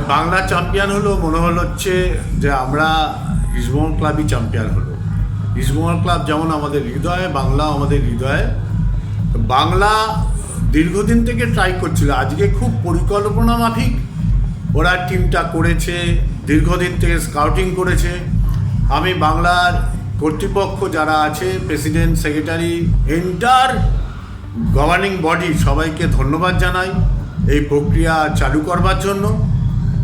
Bangla champion হলো, মনে হলো হচ্ছে যে আমরা ইস্টবেঙ্গল ক্লাবই চ্যাম্পিয়ন হলো। ইস্টবেঙ্গল ক্লাব যেমন আমাদের হৃদয়ে বাংলা আমাদের হৃদয়ে। বাংলা দীর্ঘদিন থেকে ট্রাই করছিল, আজকে খুব পরিকল্পনা মাফিক। ওরা টিমটা করেছে, দীর্ঘদিন থেকে স্কাউটিং করেছে। আমি বাংলার কর্তৃপক্ষ যারা আছে president secretary entire governing body সবাইকে ধন্যবাদ জানাই। এই প্রক্রিয়া চালু করবার জন্য।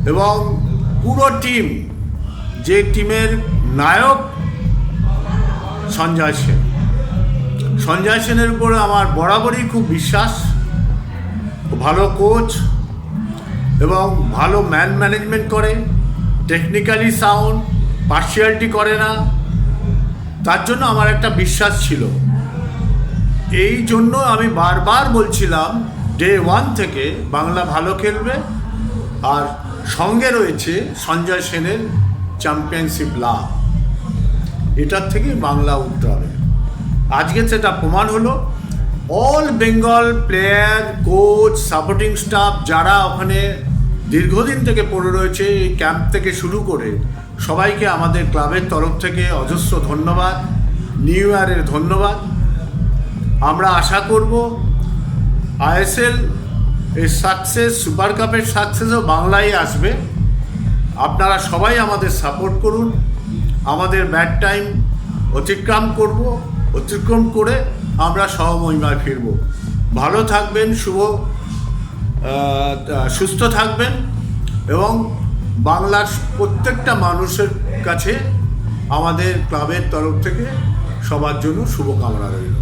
এবং পুরো টিম, যে টিমের নায়ক সঞ্জয় সেন। সঞ্জয় সেনের উপরে আমার বরাবরই খুব বিশ্বাস ভালো কোচ এবং ভালো ম্যান ম্যানেজমেন্ট করে টেকনিক্যালি সাউন্ড পার্সিয়ালিটি করে না। তার জন্য আমার একটা বিশ্বাস ছিল। এই জন্য আমি বারবার বলছিলাম ডে ওয়ান থেকে বাংলা ভালো খেলবে আর সঙ্গে রয়েছে সঞ্জয় সেনের চ্যাম্পিয়নশিপ লাভ এটার থেকে বাংলা উঠতে হবে আজকে সেটা প্রমাণ হলো all Bengal player coach supporting staff যারা ওখানে দীর্ঘদিন থেকে পড়ে রয়েছে, এই ক্যাম্প থেকে শুরু করে সবাইকে আমাদের ক্লাবের তরফ থেকে অজস্র ধন্যবাদ নিউ ইয়ারের ধন্যবাদ। আমরা আশা করব আইএসএল এর সাকসেস সুপার কাপের সাকসেসও বাংলায় আসবে। আপনারা সবাই আমাদের সাপোর্ট করুন। আমাদের ব্যাড টাইম অতিক্রম করব, অতিক্রম করে আমরা সহমহিমায় ফিরব। ভালো থাকবেন, শুভ সুস্থ থাকবেন এবং বাংলার প্রত্যেকটা মানুষের কাছে আমাদের ক্লাবের তরফ থেকে সবার জন্য শুভকামনা রইল।